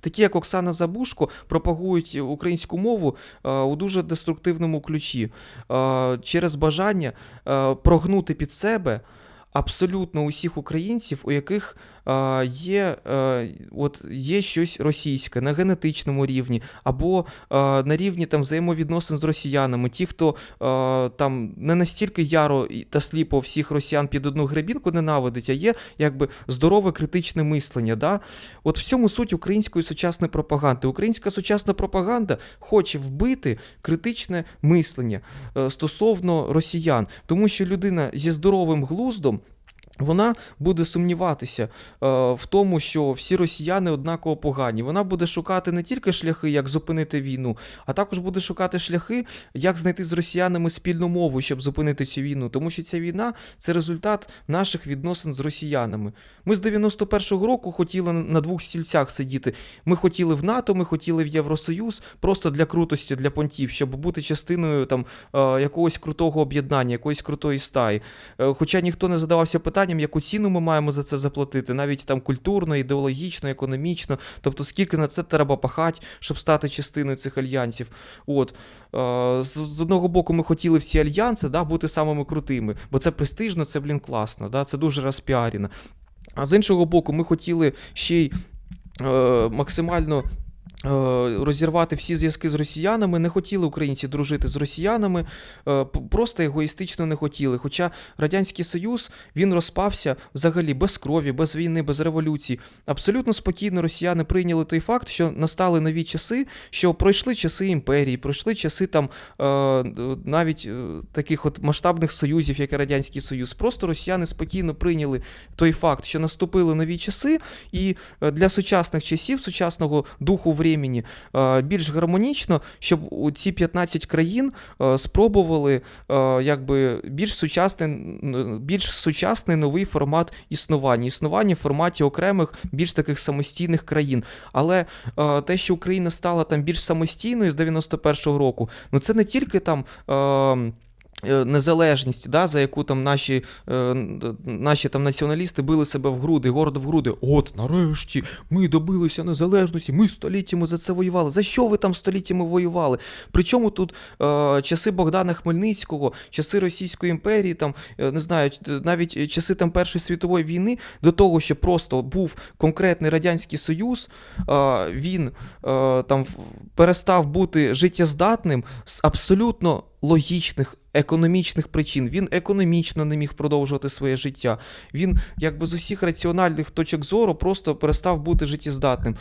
Такі, як Оксана Забушко, пропагують українську мову е, у дуже деструктивному ключі. Е, через бажання е, прогнути під себе абсолютно усіх українців, у яких є, е, от, є щось російське на генетичному рівні, або на рівні там, взаємовідносин з росіянами. Ті, хто там не настільки яро та сліпо всіх росіян під одну гребінку ненавидить, а є якби здорове критичне мислення. Да? От в цьому суть української сучасної пропаганди. Українська сучасна пропаганда хоче вбити критичне мислення е, стосовно росіян, тому що людина зі здоровим глуздом. Вона буде сумніватися е, в тому, що всі росіяни однаково погані. Вона буде шукати не тільки шляхи, як зупинити війну, а також буде шукати шляхи, як знайти з росіянами спільну мову, щоб зупинити цю війну. Тому що ця війна це результат наших відносин з росіянами. Ми з 91-го року хотіли на двох стільцях сидіти. Ми хотіли в НАТО, ми хотіли в Євросоюз, просто для крутості, для понтів, щоб бути частиною там е, якогось крутого об'єднання, якоїсь крутої стаї. Е, Хоча ніхто не задавався питанням, яку ціну ми маємо за це заплатити, навіть там культурно, ідеологічно, економічно. Тобто, скільки на це треба пахати, щоб стати частиною цих альянсів. От е, з, одного боку, ми хотіли всі альянси да, бути самими крутими, бо це престижно, це блін класно, да, це дуже розпіарено. А з іншого боку, ми хотіли ще й е, максимально. Е, Розірвати всі зв'язки з росіянами, не хотіли українці дружити з росіянами, е, просто егоїстично не хотіли. Хоча Радянський Союз він розпався взагалі без крові, без війни, без революції. Абсолютно спокійно росіяни прийняли той факт, що настали нові часи, що пройшли часи імперії, пройшли часи там е, навіть таких от масштабних союзів, як і Радянський Союз. Просто росіяни спокійно прийняли той факт, що наступили нові часи, і для сучасних часів, сучасного духу времени, більш гармонічно, щоб у ці 15 країн е, спробували е, якби більш сучасний, більш сучасний новий формат існування. Існування в форматі окремих більш таких самостійних країн. Але е, те, що Україна стала там більш самостійною з 91-го року, ну це не тільки там. Е, Незалежність, да, за яку там наші, е, наші там націоналісти били себе в груди, гордо в груди. От нарешті ми добилися незалежності, ми століттями за це воювали. За що ви там століттями воювали? Причому тут е, часи Богдана Хмельницького, часи Російської імперії, там е, не знаю, навіть часи там Першої світової війни, до того, що просто був конкретний радянський союз, е, він е, там перестав бути життєздатним з абсолютно логічних. Економічних причин він економічно не міг продовжувати своє життя. Він, якби з усіх раціональних точок зору, просто перестав бути життєздатним.